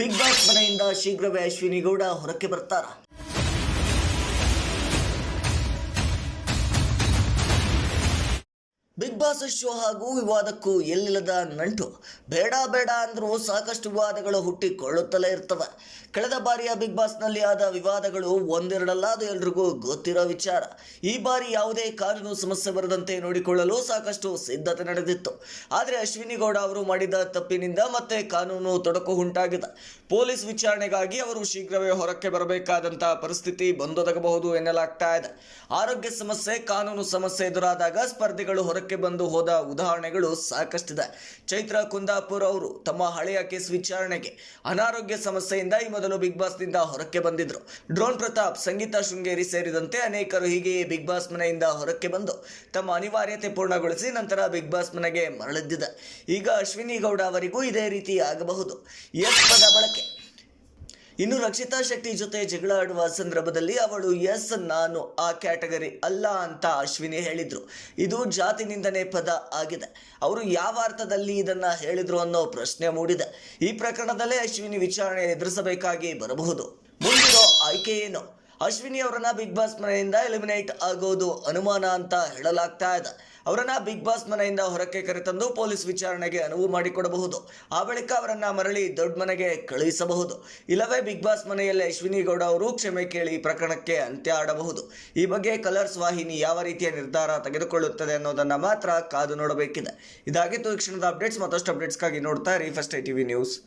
Big boss ಮನೆಯಿಂದ ಶೀಘ್ರವೇ ಅಶ್ವಿನಿ ಗೌಡ ಹೊರಕ್ಕೆ ಬರ್ತಾರಾ? ಬಿಗ್ ಶೋ ಹಾಗೂ ವಿವಾದಕ್ಕೂ ಎಲ್ಲಿಲ್ಲದ ನಂಟು. ಬೇಡ ಬೇಡ ಅಂದರೂ ಸಾಕಷ್ಟು ವಿವಾದಗಳು ಹುಟ್ಟಿಕೊಳ್ಳುತ್ತಲೇ ಇರ್ತವೆ. ಕಳೆದ ಬಾರಿಯ ಬಿಗ್ ಬಾಸ್ನಲ್ಲಿ ಆದ ವಿವಾದಗಳು ಒಂದೆರಡಲ್ಲ ಅದು ಎಲ್ರಿಗೂ ಗೊತ್ತಿರೋ ವಿಚಾರ. ಈ ಬಾರಿ ಯಾವುದೇ ಕಾನೂನು ಸಮಸ್ಯೆ ಬರದಂತೆ ನೋಡಿಕೊಳ್ಳಲು ಸಾಕಷ್ಟು ಸಿದ್ಧತೆ ನಡೆದಿತ್ತು. ಆದರೆ ಅಶ್ವಿನಿ ಗೌಡ ಅವರು ಮಾಡಿದ ತಪ್ಪಿನಿಂದ ಮತ್ತೆ ಕಾನೂನು ತೊಡಕು ಉಂಟಾಗಿದೆ. ಪೊಲೀಸ್ ವಿಚಾರಣೆಗಾಗಿ ಅವರು ಶೀಘ್ರವೇ ಹೊರಕ್ಕೆ ಬರಬೇಕಾದಂತಹ ಪರಿಸ್ಥಿತಿ ಬಂದೊದಗಬಹುದು ಎನ್ನಲಾಗ್ತಾ ಇದೆ. ಆರೋಗ್ಯ ಸಮಸ್ಯೆ, ಕಾನೂನು ಸಮಸ್ಯೆ ಎದುರಾದಾಗ ಸ್ಪರ್ಧಿಗಳು ಹೊರಕ್ಕೆ ಬಂದು ಹೋದ ಉದಾಹರಣೆಗಳು ಸಾಕಷ್ಟಿದೆ. ಚೈತ್ರ ಕುಂದಾಪುರ್ ಅವರು ತಮ್ಮ ಹಳೆಯ ಕೇಸ್ ವಿಚಾರಣೆಗೆ ಅನಾರೋಗ್ಯ ಸಮಸ್ಯೆಯಿಂದ ಈ ಮೊದಲು ಬಿಗ್ ಬಾಸ್ನಿಂದ ಹೊರಕ್ಕೆ ಬಂದಿದ್ರು. ಡ್ರೋನ್ ಪ್ರತಾಪ್, ಸಂಗೀತ ಶೃಂಗೇರಿ ಸೇರಿದಂತೆ ಅನೇಕರು ಹೀಗೆಯೇ ಬಿಗ್ ಬಾಸ್ ಮನೆಯಿಂದ ಹೊರಕ್ಕೆ ಬಂದು ತಮ್ಮ ಅನಿವಾರ್ಯತೆ ಪೂರ್ಣಗೊಳಿಸಿ ನಂತರ ಬಿಗ್ ಬಾಸ್ ಮನೆಗೆ ಮರಳಿದ್ದಿದೆ. ಈಗ ಅಶ್ವಿನಿ ಗೌಡ ಅವರಿಗೂ ಇದೇ ರೀತಿ ಆಗಬಹುದು. ಎಸ್ ಪದ ಬಳಕೆ. ಇನ್ನು ರಕ್ಷಿತಾ ಶೆಟ್ಟಿ ಜೊತೆ ಜಗಳ ಆಡುವ ಸಂದರ್ಭದಲ್ಲಿ ಅವಳು, ಎಸ್, ನಾನು ಆ ಕ್ಯಾಟಗರಿ ಅಲ್ಲ ಅಂತ ಅಶ್ವಿನಿ ಹೇಳಿದ್ರು. ಇದು ಜಾತಿ ನಿಂದನೆ ಪದ ಆಗಿದೆ. ಅವರು ಯಾವ ಅರ್ಥದಲ್ಲಿ ಇದನ್ನ ಹೇಳಿದ್ರು ಅನ್ನೋ ಪ್ರಶ್ನೆ ಮೂಡಿದೆ. ಈ ಪ್ರಕರಣದಲ್ಲೇ ಅಶ್ವಿನಿ ವಿಚಾರಣೆ ಎದುರಿಸಬೇಕಾಗಿ ಬರಬಹುದು. ಮುಂದಿರೋ ಆಯ್ಕೆ ಏನು? ಅಶ್ವಿನಿ ಅವರನ್ನ ಬಿಗ್ ಬಾಸ್ ಮನೆಯಿಂದ ಎಲಿಮಿನೇಟ್ ಆಗೋದು ಅನುಮಾನ ಅಂತ ಹೇಳಲಾಗ್ತಾ ಇದೆ. ಅವರನ್ನ ಬಿಗ್ ಬಾಸ್ ಮನೆಯಿಂದ ಹೊರಕ್ಕೆ ಕರೆತಂದು ಪೊಲೀಸ್ ವಿಚಾರಣೆಗೆ ಅನುವು ಮಾಡಿಕೊಡಬಹುದು. ಆ ಬಳಿಕ ಅವರನ್ನ ಮರಳಿ ದೊಡ್ಡ ಮನೆಗೆ ಕಳುಹಿಸಬಹುದು. ಇಲ್ಲವೇ ಬಿಗ್ ಬಾಸ್ ಮನೆಯಲ್ಲೇ ಅಶ್ವಿನಿ ಗೌಡ ಅವರು ಕ್ಷಮೆ ಕೇಳಿ ಪ್ರಕರಣಕ್ಕೆ ಅಂತ್ಯ ಆಡಬಹುದು. ಈ ಬಗ್ಗೆ ಕಲರ್ಸ್ ವಾಹಿನಿ ಯಾವ ರೀತಿಯ ನಿರ್ಧಾರ ತೆಗೆದುಕೊಳ್ಳುತ್ತದೆ ಅನ್ನೋದನ್ನ ಮಾತ್ರ ಕಾದು ನೋಡಬೇಕಿದೆ. ಇದಾಗಿತ್ತು ಈ ಕ್ಷಣದ ಅಪ್ಡೇಟ್ಸ್. ಮತ್ತಷ್ಟು ಅಪ್ಡೇಟ್ಸ್ಗಾಗಿ ನೋಡ್ತಾ ಇರಿ ಫಸ್ಟ್ ಐ ಟಿವಿ ನ್ಯೂಸ್.